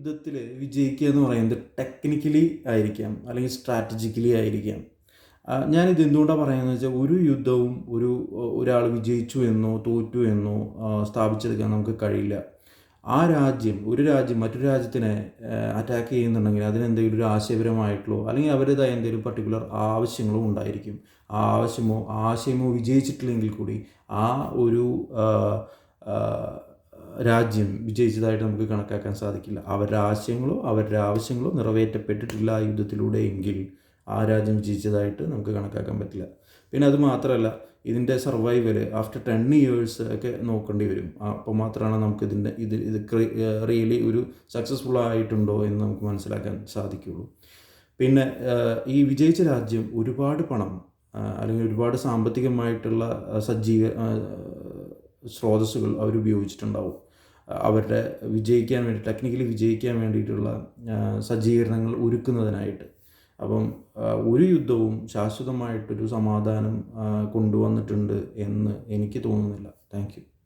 യുദ്ധത്തിൽ വിജയിക്കുക എന്ന് പറയുന്നത് ടെക്നിക്കലി ആയിരിക്കാം അല്ലെങ്കിൽ സ്ട്രാറ്റജിക്കലി ആയിരിക്കാം. ഞാനിത് എന്തുകൊണ്ടാണ് പറയുന്നത് വെച്ചാൽ ഒരു യുദ്ധവും ഒരു ഒരാൾ വിജയിച്ചു എന്നോ തോറ്റു എന്നോ സ്ഥാപിച്ചെടുക്കാൻ നമുക്ക് കഴിയില്ല. ആ രാജ്യം ഒരു രാജ്യം മറ്റൊരു രാജ്യത്തിനെ അറ്റാക്ക് ചെയ്യുന്നുണ്ടെങ്കിൽ അതിനെന്തെങ്കിലും ഒരു ആശയപരമായിട്ടുള്ളോ അല്ലെങ്കിൽ അവരുടേതായ എന്തെങ്കിലും പർട്ടിക്കുലർ ആവശ്യങ്ങളോ ഉണ്ടായിരിക്കും. ആ ആവശ്യമോ ആശയമോ വിജയിച്ചിട്ടില്ലെങ്കിൽ കൂടി ആ ഒരു രാജ്യം വിജയിച്ചതായിട്ട് നമുക്ക് കണക്കാക്കാൻ സാധിക്കില്ല. അവരുടെ ആശയങ്ങളോ അവരുടെ ആവശ്യങ്ങളോ നിറവേറ്റപ്പെട്ടിട്ടില്ല ആ യുദ്ധത്തിലൂടെ എങ്കിൽ ആ രാജ്യം വിജയിച്ചതായിട്ട് നമുക്ക് കണക്കാക്കാൻ പറ്റില്ല. പിന്നെ അത് മാത്രമല്ല ഇതിന്റെ സർവൈവൽ ആഫ്റ്റർ ടെൻ ഇയേഴ്സ് ഒക്കെ നോക്കേണ്ടി വരും. അപ്പോൾ മാത്രമാണ് നമുക്ക് ഇതിന്റെ ഇത് ഇത് റിയലി ഒരു സക്സസ്ഫുൾ ആയിട്ടുണ്ടോ എന്ന് നമുക്ക് മനസ്സിലാക്കാൻ സാധിക്കുകയുള്ളൂ. പിന്നെ ഈ വിജയിച്ച രാജ്യം ഒരുപാട് പണം അല്ലെങ്കിൽ ഒരുപാട് സാമ്പത്തികമായിട്ടുള്ള സജ്ജീക സ്രോതസ്സുകൾ അവർ ഉപയോഗിച്ചിട്ടുണ്ടാവും അവരുടെ വിജയിക്കാൻ വേണ്ടി ടെക്നിക്കലി വിജയിക്കാൻ വേണ്ടിയിട്ടുള്ള സജ്ജീകരണങ്ങൾ ഒരുക്കുന്നതിനായിട്ട്. അപ്പം ഒരു യുദ്ധവും ശാശ്വതമായിട്ടൊരു സമാധാനം കൊണ്ടുവന്നിട്ടുണ്ട് എന്ന് എനിക്ക് തോന്നുന്നില്ല. താങ്ക്